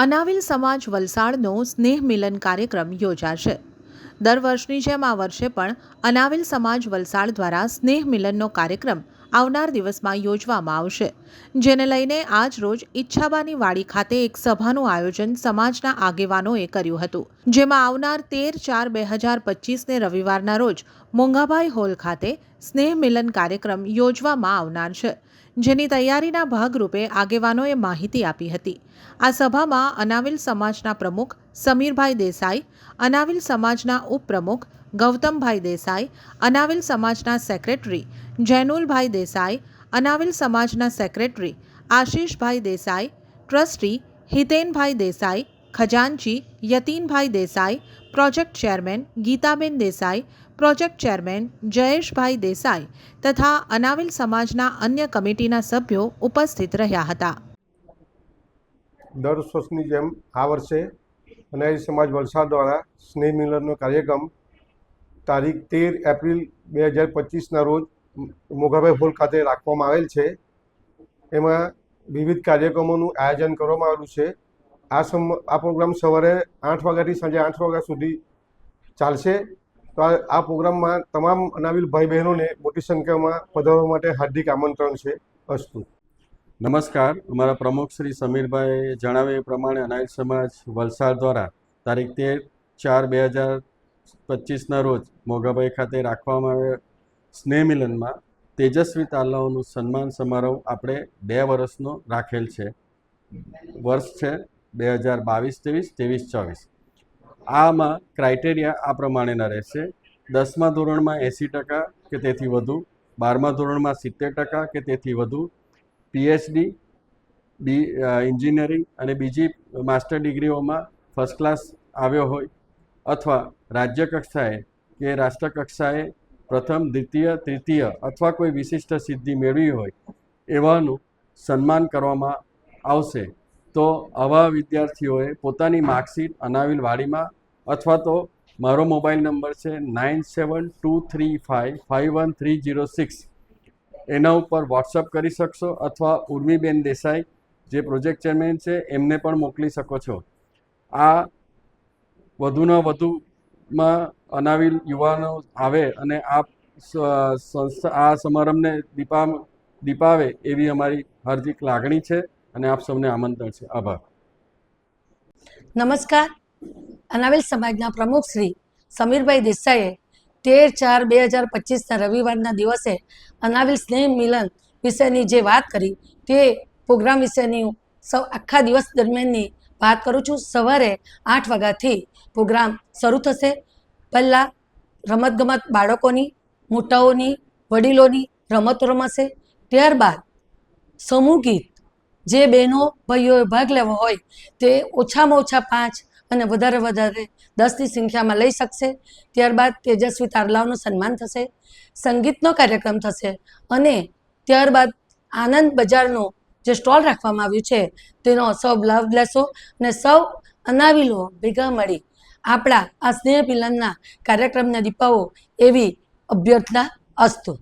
અનાવિલ સમાજ વલસાડનો સ્નેહ મિલન કાર્યક્રમ યોજાશે. દર વર્ષની જેમ આ વર્ષે પણ અનાવિલ સમાજ વલસાડ દ્વારા સ્નેહ મિલનનો કાર્યક્રમ આવનાર દિવસમાં યોજવામાં આવશે. જેને લઈને આજ રોજ ઈચ્છાબાની વાડી ખાતે એક સભાનું આયોજન સમાજના આગેવાનોએ કર્યું હતું. જેમાં આવનાર તેર ચાર બે હજાર પચીસને રવિવારના રોજ મોંઘાભાઈ હોલ ખાતે સ્નેહ મિલન કાર્યક્રમ યોજવામાં આવનાર છે. જેની તૈયારીના ભાગરૂપે આગેવાનોએ માહિતી આપી હતી. આ સભામાં અનાવિલ સમાજના પ્રમુખ સમીરભાઈ દેસાઈ, અનાવિલ સમાજના ઉપપ્રમુખ ગૌતમભાઈ દેસાઈ, અનાવિલ સમાજના સેક્રેટરી જૈનુલભાઈ દેસાઈ, અનાવિલ સમાજના secretary Ashishbhai Desai, trustee Hitenbhai Desai, ખજાનચી Yatinbhai Desai, project chairman Gitaben Desai, project chairman Jayeshbhai Desai તથા અનાવિલ સમાજના અન્ય કમિટીના સભ્યો ઉપસ્થિત રહ્યા હતા. દર વર્ષની જેમ આ વર્ષે અનારી સમાજ વલસાડ દ્વારા સ્નેહ મિલનનો કાર્યક્રમ તારીખ તેર એપ્રિલ બે હજાર પચીસના રોજ મોઘાભાઈ હોલ ખાતે રાખવામાં આવેલ છે. એમાં વિવિધ કાર્યક્રમોનું આયોજન કરવામાં આવેલું છે. આ સમ, આ પ્રોગ્રામ સવારે આઠ વાગ્યાથી સાંજે આઠ વાગ્યા સુધી ચાલશે. તો આ પ્રોગ્રામમાં તમામ અનાવિલ ભાઈ બહેનોને મોટી સંખ્યામાં પધારવા માટે હાર્દિક આમંત્રણ છે અસ્તુ. નમસ્કાર. અમારા પ્રમુખ શ્રી સમીરભાઈ જણાવ્યા એ પ્રમાણે અનાયત સમાજ વલસાડ દ્વારા તારીખ તેર ચાર બે હજાર પચીસના રોજ મોગાભાઈ ખાતે રાખવામાં આવે સ્નેહ મિલનમાં તેજસ્વી તાલાઓનું સન્માન સમારોહ આપણે બે વર્ષનો રાખેલ છે. વર્ષ છે બે હજાર બાવીસ, ત્રેવીસ ત્રેવીસ, ચોવીસ. આમાં ક્રાઇટેરિયા આ પ્રમાણેના રહેશે. દસમા ધોરણમાં એંસી ટકા કે તેથી વધુ, બારમા ધોરણમાં સિત્તેર ટકા કે તેથી વધુ પીએચડી બી એન્જિનિયરિંગ અને બીજી માસ્ટર ડિગ્રીઓમાં ફર્સ્ટ ક્લાસ આવ્યો હોય અથવા રાજ્ય કક્ષાએ કે રાષ્ટ્ર કક્ષાએ પ્રથમ, દ્વિતીય, તૃતીય અથવા કોઈ વિશિષ્ટ સિદ્ધિ મેળવી હોય એવાનું સન્માન કરવામાં આવશે. તો આવા વિદ્યાર્થીઓએ પોતાની માર્કશીટ અનાવિલ વાડીમાં અથવા તો મારો મોબાઈલ નંબર છે nine seven two three five five one three zero six એના ઉપર વોટ્સઅપ કરી શકશો અથવા ઉર્મીબેન દેસાઈ, જે પ્રોજેક્ટ ચેરમેન છે, એમને પણ મોકલી શકો છો. આ વધુના વધુમાં અનાવિલ યુવાનો આવે અને આ સંસ્થા, આ સમારંભને દીપા, દીપાવે એવી અમારી હાર્દિક લાગણી છે અને આપ સૌને આમંત્રણ છે. આભાર. નમસ્કાર. અનાવિલ સમાજના પ્રમુખ શ્રી સમીરભાઈ દેસાઈએ તેર ચાર બે હજાર પચીસના રવિવારના દિવસે અનાવિલ સ્નેહ મિલન વિશેની જે વાત કરી, તે પ્રોગ્રામ વિશેની હું સૌ આખા દિવસ દરમિયાનની વાત કરું છું. સવારે આઠ વાગ્યાથી પ્રોગ્રામ શરૂ થશે. પહેલાં રમતગમત બાળકોની, મોટાઓની, વડીલોની રમતો રમાશે. ત્યારબાદ સમૂહ ગીત, જે બહેનો ભાઈઓએ ભાગ લેવો હોય તે ઓછામાં ઓછા પાંચ અને વધારે વધારે દસની સંખ્યામાં લઈ શકશે. ત્યારબાદ તેજસ્વી તારલાઓનું સન્માન થશે, સંગીતનો કાર્યક્રમ થશે અને ત્યારબાદ આનંદ બજારનો જે સ્ટોલ રાખવામાં આવ્યું છે, તેનો સૌ લાભ લેશો અને સૌ અનાવિલો ભેગા મળી આપણા આ સ્નેહ મિલનના કાર્યક્રમને દીપાવો એવી અભ્યર્થના અસ્તુ.